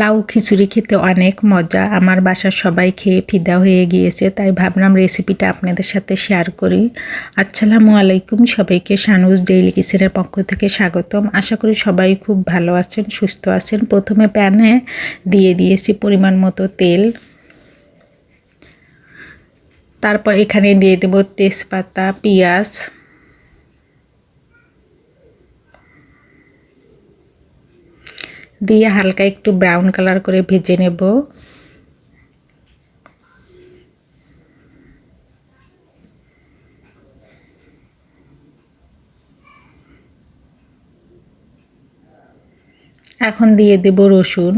লাউ খিচুড়ি খেতে অনেক মজা। আমার বাসার সবাই খেয়ে ফিদা হয়ে গিয়েছে, তাই ভাবলাম রেসিপিটা আপনাদের সাথে শেয়ার করি। আসসালামু আলাইকুম, সবাইকে শানুজ ডেইলি কিচেনের পক্ষ থেকে স্বাগতম। আশা করি সবাই খুব ভালো আছেন, সুস্থ আছেন। প্রথমে প্যানে দিয়ে দিয়েছি পরিমাণ মতো তেল। তারপর এখানে দিয়ে দেব তেজপাতা, পেঁয়াজ। দিয়ে হালকা একটু ব্রাউন কালার করে ভেজে নেব। এখন দিয়ে দেব রসুন।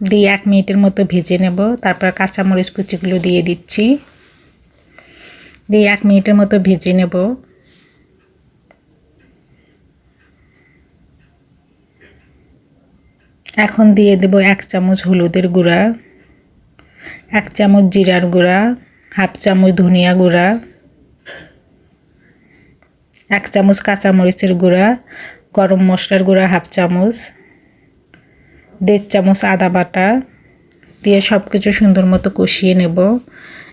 দিয়ে এক মিনিটের মতো ভেজে নেব। তারপর কাঁচামরিচ কুচিগুলো দিয়ে দিচ্ছি। দিয়ে এক মিনিটের মতো ভেজে নেব। এখন দিয়ে দেব এক চামচ হলুদের গুঁড়া, এক চামচ জিরার গুঁড়া, হাফ চামচ ধনিয়া গুঁড়া, এক চামচ কাঁচামরিচের গুঁড়া, গরম মশলার গুঁড়া হাফ চামচ, দেড় চামচ আদা বাটা দিয়ে সব কিছু সুন্দর মতো কষিয়ে নেব।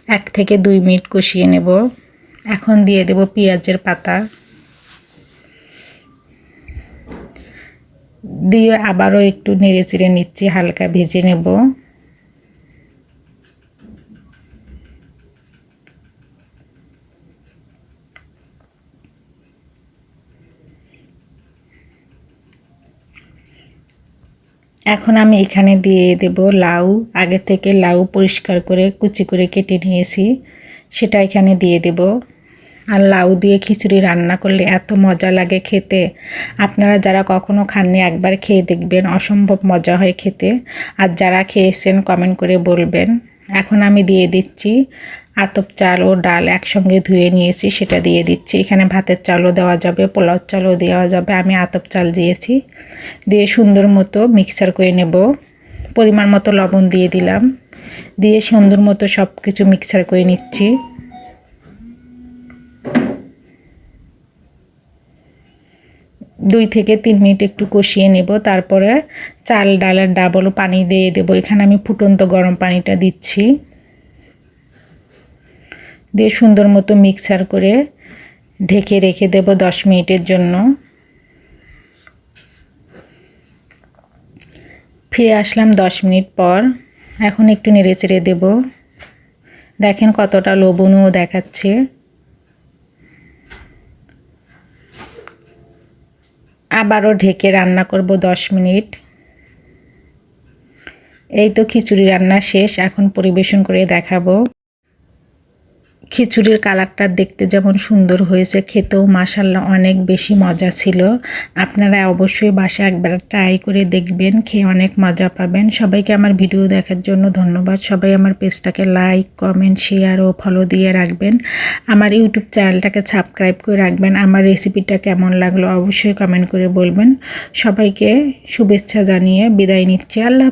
এক থেকে দুই মিনিট কষিয়ে নেব। এখন দিয়ে দেব পেঁয়াজের পাতা। দিয়ে আবারও একটু নেড়ে চেড়ে নিচ্ছি, হালকা ভেজে নেব। এখন আমি এখানে দিয়ে দেব লাউ। আগে থেকে লাউ পরিষ্কার করে কুচি করে কেটে নিয়েছি, সেটা এখানে দিয়ে দেব। আর লাউ দিয়ে খিচুড়ি রান্না করলে এত মজা লাগে খেতে। আপনারা যারা কখনো খাননি, একবার খেয়ে দেখবেন, অসম্ভব মজা হয় খেতে। আর যারা খেয়েছেন কমেন্ট করে বলবেন। এখন আমি দিয়ে দিচ্ছি আতপ চাল ও ডাল একসঙ্গে ধুয়ে নিয়েছি, সেটা দিয়ে দিচ্ছি। এখানে ভাতের চালও দেওয়া যাবে পোলাও চালও দেওয়া যাবে। আমি আতপ চাল দিয়েছি। দিয়ে সুন্দর মতো মিক্সার করে নেব। পরিমাণ মতো লবণ দিয়ে দিলাম। দিয়ে সুন্দর মতো সব কিছু মিক্সার করে নিচ্ছি। দুই থেকে তিন মিনিট একটু কষিয়ে নেব, তারপরে চাল, ডালের ডাবল পানি দিয়ে দেবো। এখানে আমি ফুটন্ত গরম পানিটা দিচ্ছি। দিয়ে সুন্দর মতো মিক্সার করে ঢেকে রেখে দেব দশ মিনিটের জন্য। ফিরে আসলাম দশ মিনিট পর। এখন একটু নেড়ে চেড়ে দেবো। দেখেন কতটা লবণও দেখাচ্ছে। আবারও ঢেকে রান্না করব দশ মিনিট। এই তো খিচুড়ি রান্না শেষ, এখন পরিবেশন করে দেখাবো। খিচুড়ির কালারটা দেখতে যেমন সুন্দর হয়েছে, খেতেও মাসাল্লাহ অনেক বেশি মজা ছিল। আপনারা অবশ্যই বাসা একবার ট্রাই করে দেখবেন, খেয়ে অনেক মজা পাবেন। সবাইকে আমার ভিডিও দেখার জন্য ধন্যবাদ। সবাই আমার পেজটাকে লাইক কমেন্ট শেয়ার ও ফলো দিয়ে রাখবেন। আমার ইউটিউব চ্যানেলটাকে সাবস্ক্রাইব করে রাখবেন। আমার রেসিপিটা কেমন লাগল অবশ্যই কমেন্ট করে বলবেন। সবাইকে শুভেচ্ছা জানিয়ে বিদায় নিচ্ছি। আল্লাহ